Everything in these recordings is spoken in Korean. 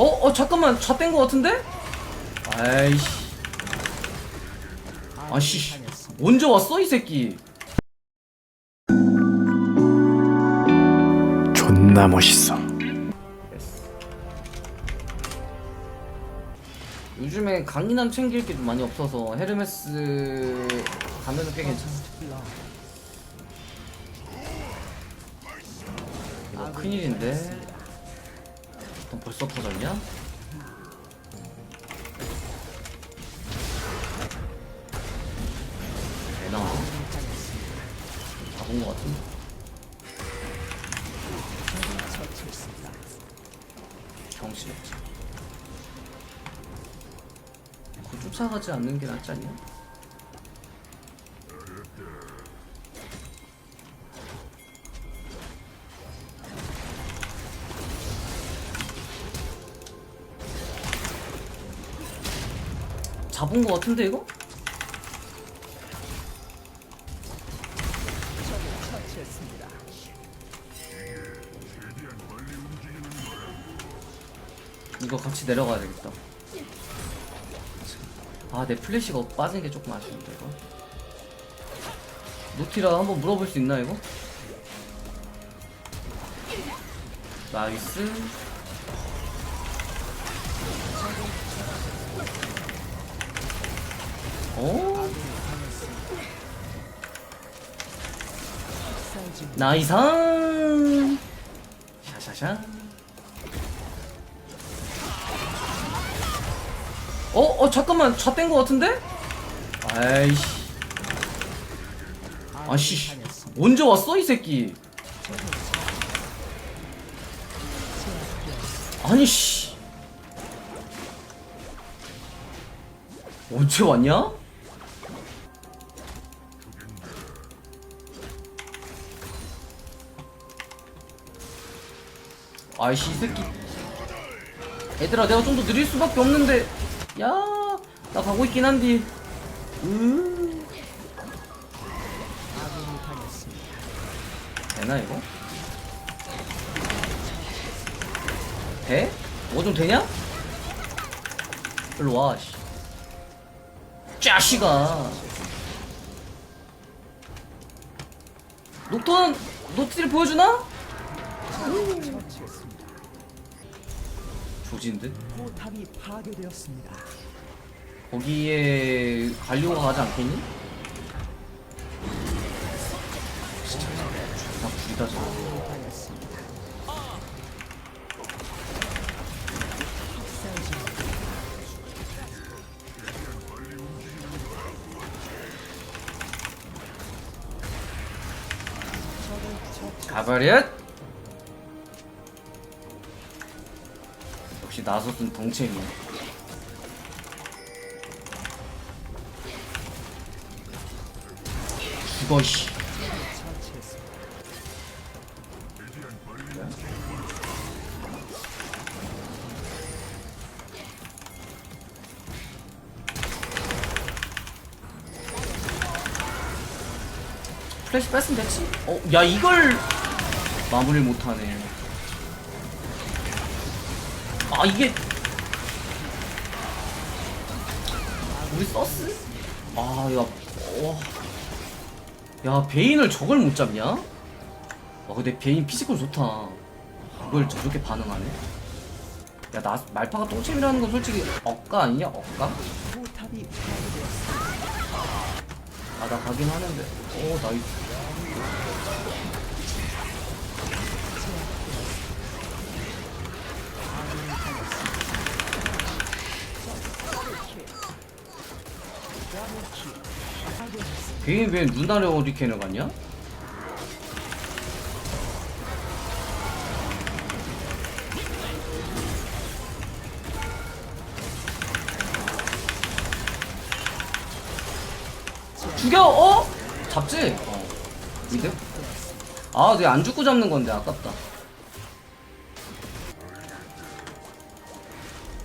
어? 어 잠깐만 차뺀거 같은데? 아이씨 아씨 언제 왔어 이 새끼 존나 멋있어. 요즘에 강인함 챙길 게 좀 많이 없어서 헤르메스 가면은 꽤 괜찮아 이거 큰일인데 넌 벌써 터졌냐? 가본 거 같은데? 정신없지 그 쫓아가지 않는 게 낫지 않냐? 잡은 거 같은데 이거? 이거 같이 내려가야 되겠다. 아, 내 플래시가 빠진 게 조금 아쉬운데, 이거. 노티라 한번 물어볼 수 있나, 이거? 나이스. 오. 나이상. 샤샤샤. 어? 어 잠깐만 차뺀거 같은데? 아이씨 아씨 언제 왔어 이 새끼 아니 씨 언제 왔냐? 아이씨 이 새끼 얘들아 내가 좀 더 느릴 수밖에 없는데 야 나 가고 있긴 한디 으 되나 이거? 돼? 뭐 좀 되냐? 일로 와 씨. 짜시가 녹턴 노트를 보여주나? 조진데? 포탑이 파괴되었습니다. 거기에 갈려가 가지 않겠니? 진짜 나 부리다 저거 가버렸 역시 나섰은 덩치이네. 죽어 씨. 플래시 뺐으면 됐지. 어, 야 이걸 마무리를 못하네 아 이게 우리 서스? 아 야, 와. 야 베인을 저걸 못 잡냐? 와 근데 베인 피지컬 좋다 이걸 저렇게 반응하네 야 나 말파가 똥침이라는 건 솔직히 억까 아니냐 억까? 포탑이 파괴되었습니다. 아나 가긴 하는데 오 나이스 걔 왜 루나르 어리케인을 갔냐? 죽여! 어? 잡지? 어. 미드? 아, 내가 안 죽고 잡는 건데, 아깝다.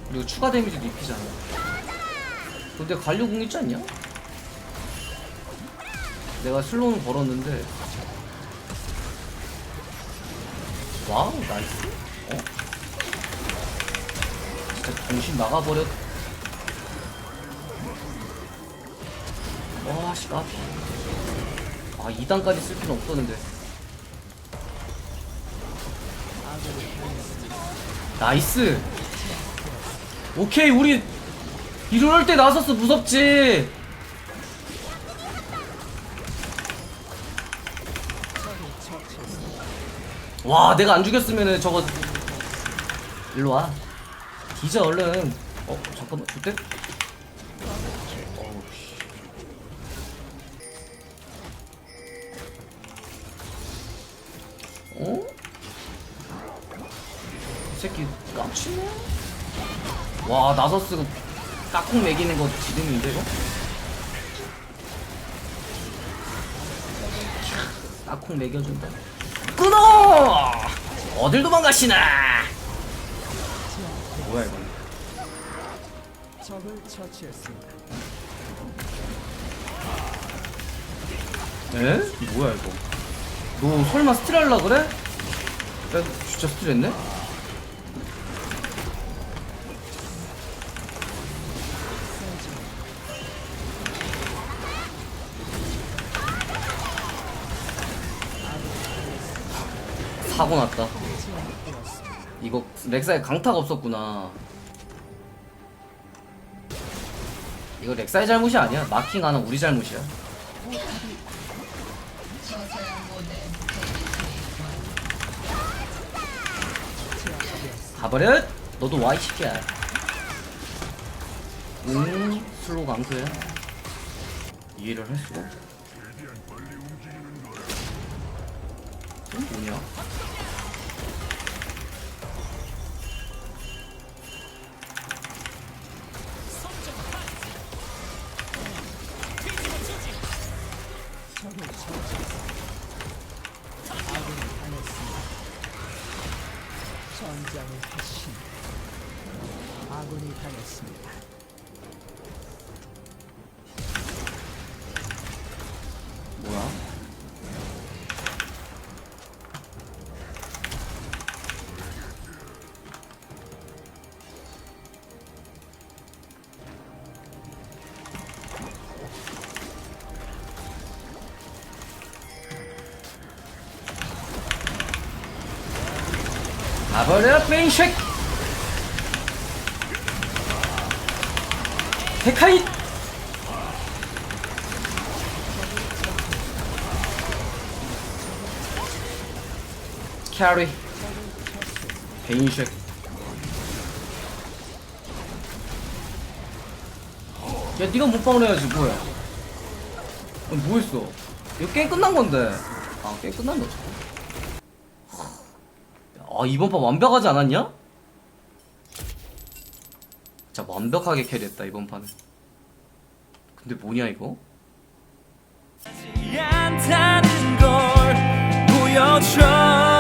그리고 추가 데미지도 입히잖아. 근데 관료궁 있지 않냐? 내가 슬로우는 걸었는데. 와우, 나이스. 어? 진짜 정신 나가버렸. 와씨 까비. 아 2단까지 쓸 필요 없었는데. 나이스. 오케이 우리 이럴 때 나섰어 무섭지. 와 내가 안 죽였으면은 저거 일로 와 뒤져 얼른 어 잠깐만 그때 어? 이 새끼 깜치네 와 나서스 깍꿍 매기는 거 지름인데 이거? 깍꿍 매겨준다 끊어! 어딜 도망가시나? 뭐야 이거? 적을 처치했습니다. 에? 뭐야 이거? 너 설마 스틸 할라 그래? 야, 진짜 스틸 했네? 사고 났다. 이거 렉사에 강타가 없었구나. 이거 렉사의 잘못이 아니야. 마킹하는 우리 잘못이야. 가버려! 너도 와, 이 새끼야. 음, 슬로우 강수야. 이해를 할 수가 없어. 뭐냐? 전장을 하신 아군이 당했습니다. 가버려 뱅쉑 데카잇 캐리. 베인쉑 야 니가 못방을 해야지 뭐야 아니, 뭐했어? 이거 게임 끝난 건데. 아 게임 끝난 거지 아 이번 판 완벽하지 않았냐? 진짜 완벽하게 캐리했다 이번 판은 근데 뭐냐 이거? 않다는 걸 보여줘